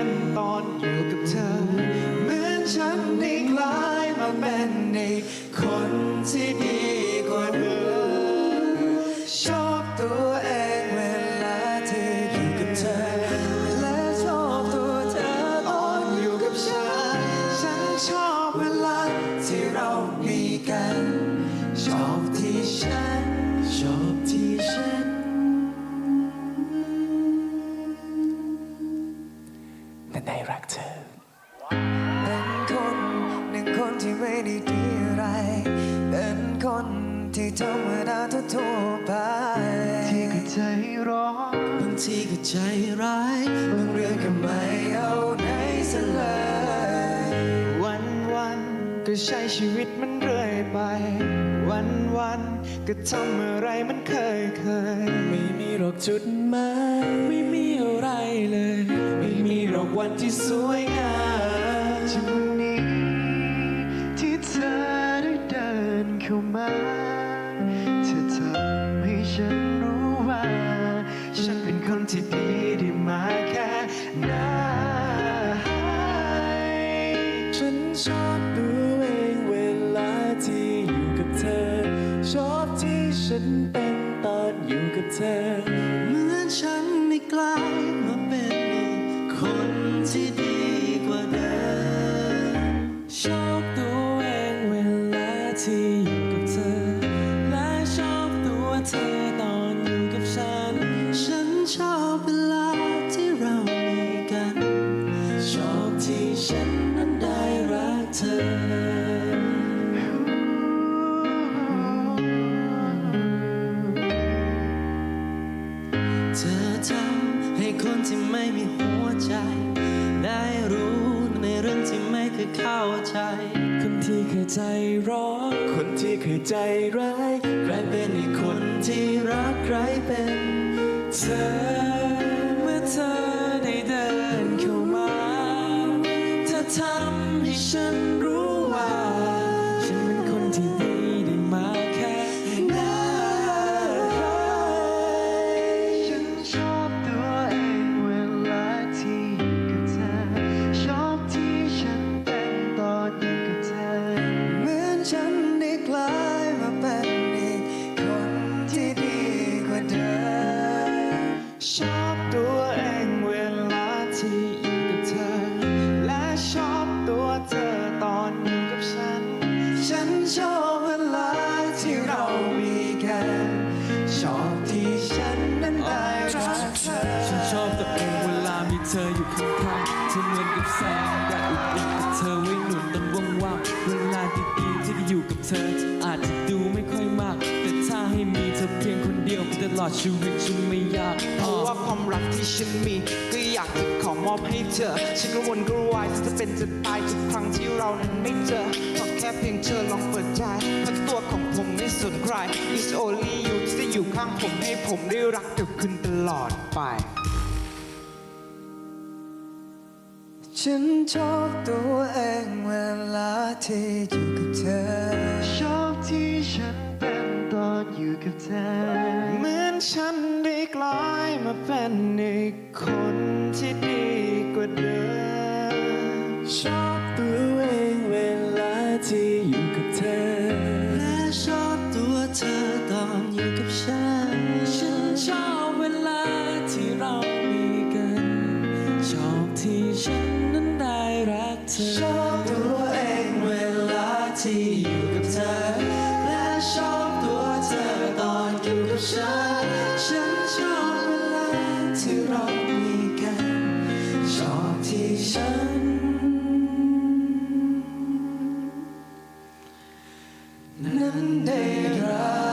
็นตอนอยู่กับเธอ เหมือนฉันได้กลายมาเป็นในคนที่ดีกว่าเดิมชอบตัวเองเวลาที่อยู่กับเธอ และชอบตัวเธอตอนอยู่กับฉัน ฉันชอบเวลาที่เรามีกัน ชอบที่ฉัน ที่ธรรมดาทั่วไปที่ก็ใจร้อนบางทีก็ใจร้ายบางเรื่องก็ไม่เอาไหนสักเลย วันวันก็ใช้ชีวิตมันเรื่อยไป วันวันก็ทำอะไรมันเคยเคย ไม่มีรอกจุดหมายไม่มีอะไรเลย ไม่มีรอกวันที่สวยงาม ชอบตัวเองเวลาที่อยู่กับเธอ ชอบที่ฉันเป็นตอนอยู่กับเธอ เหมือนฉันได้กลายมาเป็นคนที่ดีกว่าเดิมชอบตัวเองเวลาที่อยู่กับเธอ และชอบตัวเธอตอนอยู่กับฉัน ฉันชอบเวลา คนที่ไม่มีหัวใจ ได้รู้ในเรื่องที่ไม่เคยเข้าใจ คนที่เคยใจร้อนคนที่เคยใจร้ายกลายเป็นอีกคนที่รักใครเป็นเธอเมื่อเธอได้เดินเข้ามาเธอทำให้ฉันรู้ว่า ฉันเป็นคนที่ดี เธออยู่ข้างๆเธอเหมือนกับแสงแดดอุ่นๆกับเธอไว้หนุนตอนว่างๆ เวลาดีๆที่ได้อยู่กับเธอ อาจจะดูไม่ค่อยมาก แต่ถ้าให้มีเธอเพียงคนเดียวตลอดชีวิตฉันไม่ยากเพราะว่าความรักที่ฉันมีก็อยากจะขอมอบให้เธอ ฉันก็วนก็วายจะเป็นจะตายทุกครั้งที่เรานั้นไม่เจอขอแค่เพียงเธอลองเปิดใจทั้งตัวของผมไม่สนใคร It's only you ที่จะอยู่ข้างผมให้ผมได้รักเธอคุณตลอดไป ฉันชอบตัวเองเวลาที่อยู่กับเธอ ชอบที่ฉันเป็นตอนอยู่กับเธอ เหมือนฉันได้กลายมาเป็นอีกคนที่ดีกว่าเดิม ชอบตัวเองเวลาที่อยู่กับเธอ และชอบตัวเธอตอนอยู่กับฉัน ฉันชอบเวลาที่เรา ชอบตัวเองเวลาที่อยู่กับเธอ และชอบตัวเธอตอนอยู่กับฉัน ฉันชอบเวลาที่เรามีกัน ชอบที่ฉัน นั้นได้รัก